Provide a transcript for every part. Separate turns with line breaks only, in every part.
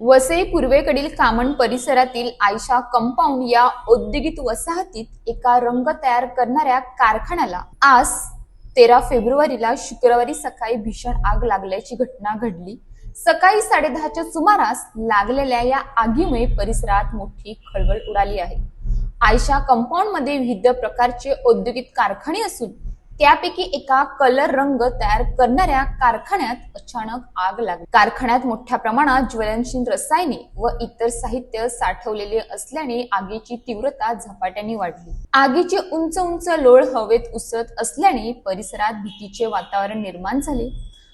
वसई पूर्वेकडील कामण परिसरातील आयशा कंपाऊंड या औद्योगिक वसाहतीत एका रंग तयार करणाऱ्या कारखान्याला आज तेरा फेब्रुवारीला शुक्रवारी सकाळी भीषण आग लागल्याची घटना घडली. सकाळी साडेदहाच्या सुमारास लागलेल्या या आगीमुळे परिसरात मोठी खळबळ उडाली आहे. आयशा कंपाऊंडमध्ये विविध प्रकारचे औद्योगिक कारखाने असून त्यापैकी एका कलर रंग तयार करणाऱ्या कारखान्यात अचानक आग लागली. कारखान्यात मोठ्या प्रमाणात ज्वलनशील रसायने व इतर साहित्य साठवलेले असल्याने आगीची तीव्रता झपाट्याने वाढली. आगीचे उंच उंच लोळ हवेत उसळत असल्याने परिसरात भीतीचे वातावरण निर्माण झाले.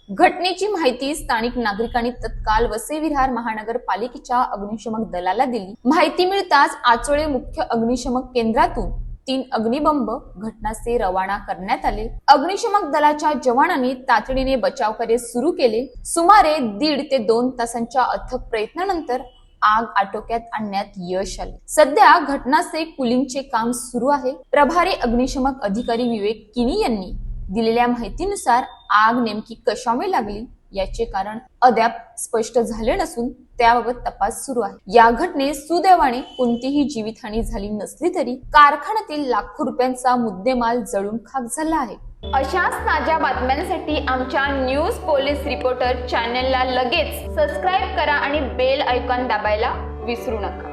घटनेची माहिती स्थानिक नागरिकांनी तत्काळ वसई विहार महानगरपालिकेच्या अग्निशमक दलाला दिली. माहिती मिळताच आचोळे मुख्य अग्निशमक केंद्रातून तीन अग्निबंब घटनास्थळी रवाना करण्यात आले. अग्निशमक दलाच्या जवानांनी तातडीने बचाव कार्य सुरू केले. सुमारे दीड ते दोन तासांच्या अथक प्रयत्नानंतर आग आटोक्यात आणण्यात यश आले. सध्या घटनास्थळी कुलिंगचे काम सुरू आहे. प्रभारी अग्निशमक अधिकारी विवेक किनी यांनी दिलेल्या माहितीनुसार आग नेमकी कशामुळे लागली? याचे कारण अद्याप स्पष्ट झाले नसून त्याबाबत तपास सुरू आहे. या घटनेत सुदैवाने कोणतीही जीवितहानी झाली नसली तरी कारखान्यातील लाखो रुपयांचा मुद्देमाल जळून खाक झाला आहे. अशाच ताज्या बातम्यांसाठी आमच्या न्यूज पोलीस रिपोर्टर चॅनलला लगेच सबस्क्राईब करा आणि बेल ऐकॉन दाबायला विसरू नका.